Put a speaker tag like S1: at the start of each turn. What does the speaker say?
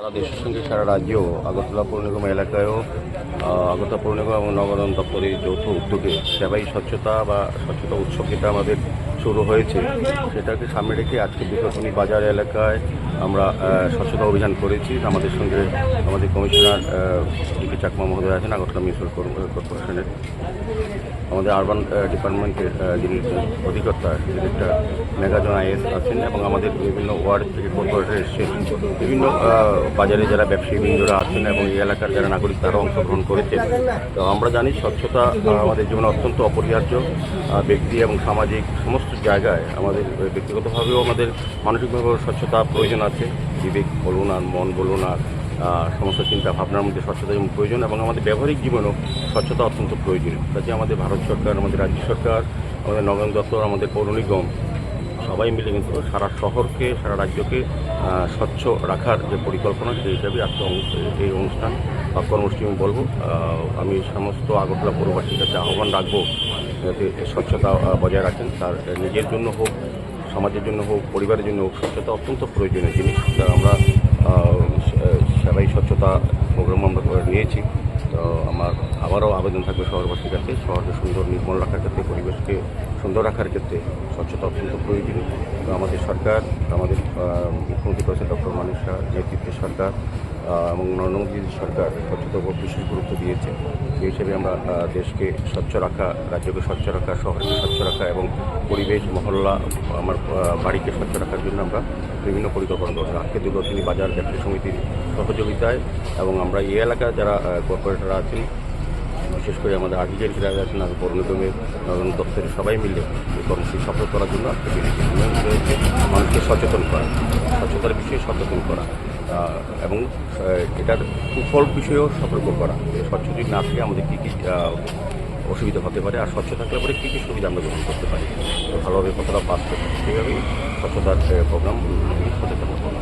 S1: সারা দেশের সঙ্গে সারা রাজ্য আগরতলা পৌর নিগম এলাকায়ও আগরতলা পৌর নিগম এবং নগরায়ণ দপ্তরের যৌথ উদ্যোগে সেবাই স্বচ্ছতা বা স্বচ্ছতা উৎসব যেটা আমাদের শুরু হয়েছে, সেটাকে সামনে রেখে আজকে বিকশনী বাজার এলাকায় আমরা স্বচ্ছতা অভিযান করেছি। আমাদের সঙ্গে আমাদের কমিশনার ডিকে চাকমা মহোদয় আছেন, আগরতলা মিউনিসিপাল কর্পোরেশনের। আমাদের আরবান ডিপার্টমেন্টের যিনি অধিকর্তা ডিরেক্টর মেগাজন আইএস আছেন এবং আমাদের বিভিন্ন ওয়ার্ড থেকে কর্পোরেটর এসছেন। বিভিন্ন বাজারে যারা ব্যবসায়ী বৃন্দরা আছেন এবং এই এলাকার যারা নাগরিক, তারা অংশগ্রহণ করেছেন। তো আমরা জানি স্বচ্ছতা আমাদের জীবনে অত্যন্ত অপরিহার্য ব্যক্তি এবং সামাজিক সমস্ত জায়গায় আমাদের ব্যক্তিগতভাবেও আমাদের মানসিকভাবেও স্বচ্ছতা প্রয়োজন আছে। বিবেক বলুন আর মন বলুন আর সমস্ত চিন্তা ভাবনার মধ্যে স্বচ্ছতা যেমন প্রয়োজন এবং আমাদের ব্যবহারিক জীবনেও স্বচ্ছতা অত্যন্ত প্রয়োজনীয়। কাজে আমাদের ভারত সরকার, আমাদের রাজ্য সরকার, আমাদের নগর দপ্তর আমাদের পৌর নিগম সবাই মিলে কিন্তু সারা শহরকে, সারা রাজ্যকে স্বচ্ছ রাখার যে পরিকল্পনা, সেই হিসাবে আজকে এই অনুষ্ঠান বা কর্মসূচি আমি বলব। আমি সমস্ত আগরতলা পৌরবাসীর কাছে আহ্বান রাখব যাতে স্বচ্ছতা বজায় রাখেন। তার নিজের জন্য হোক, সমাজের জন্য হোক, পরিবারের জন্য হোক, স্বচ্ছতা অত্যন্ত প্রয়োজনীয় জিনিস। আমরা সে- স্বচ্ছতা প্রোগ্রাম আমরা করে নিয়েছি। তো আমার আবারও আবেদন থাকবে শহরবাসীর কাছে। শহরকে সুন্দর, নির্মল রাখার ক্ষেত্রে, পরিবেশকে সুন্দর রাখার ক্ষেত্রে স্বচ্ছতা অত্যন্ত প্রয়োজনীয়। আমাদের সরকার, আমাদের মুখ্যমন্ত্রী প্রফেসর ডক্টর শাহ নেতৃত্বের সরকার এবং নরেন্দ্র সরকার স্বচ্ছতার উপর বিশেষ গুরুত্ব দিয়েছে। সেই হিসেবে আমরা দেশকে স্বচ্ছ রাখা, রাজ্যকে স্বচ্ছ রাখা, শহরকে স্বচ্ছ রাখা এবং পরিবেশ, মহল্লা, আমার বাড়িকে স্বচ্ছ রাখার জন্য আমরা বিভিন্ন পরিকল্পনা করছি। আজকে দুর্গতিনী বাজার ব্যবসা সমিতির সহযোগিতায় এবং আমরা এই এলাকার যারা কর্পোরেটররা আছেন বিশেষ করে আমাদের আর্টিজেন্ট যারা আছেন আর পৌর নিগমের নগর দপ্তরের সবাই মিলে এই কর্মসূচি সফল করার জন্য আজকে রয়েছে, মানুষকে সচেতন করা স্বচ্ছতার বিষয়ে সচেতন করা এবং এটার কুফল বিষয়েও সতর্ক করা। যে স্বচ্ছ না থাকে, আমাদের কী কী অসুবিধা হতে পারে? আর স্বচ্ছ থাকলে পরে কী কী সুবিধা আমরা গ্রহণ করতে পারি? ভালোভাবে কতটা পাস করতে সেইভাবেই স্বচ্ছতার প্রোগ্রাম সচেতন করব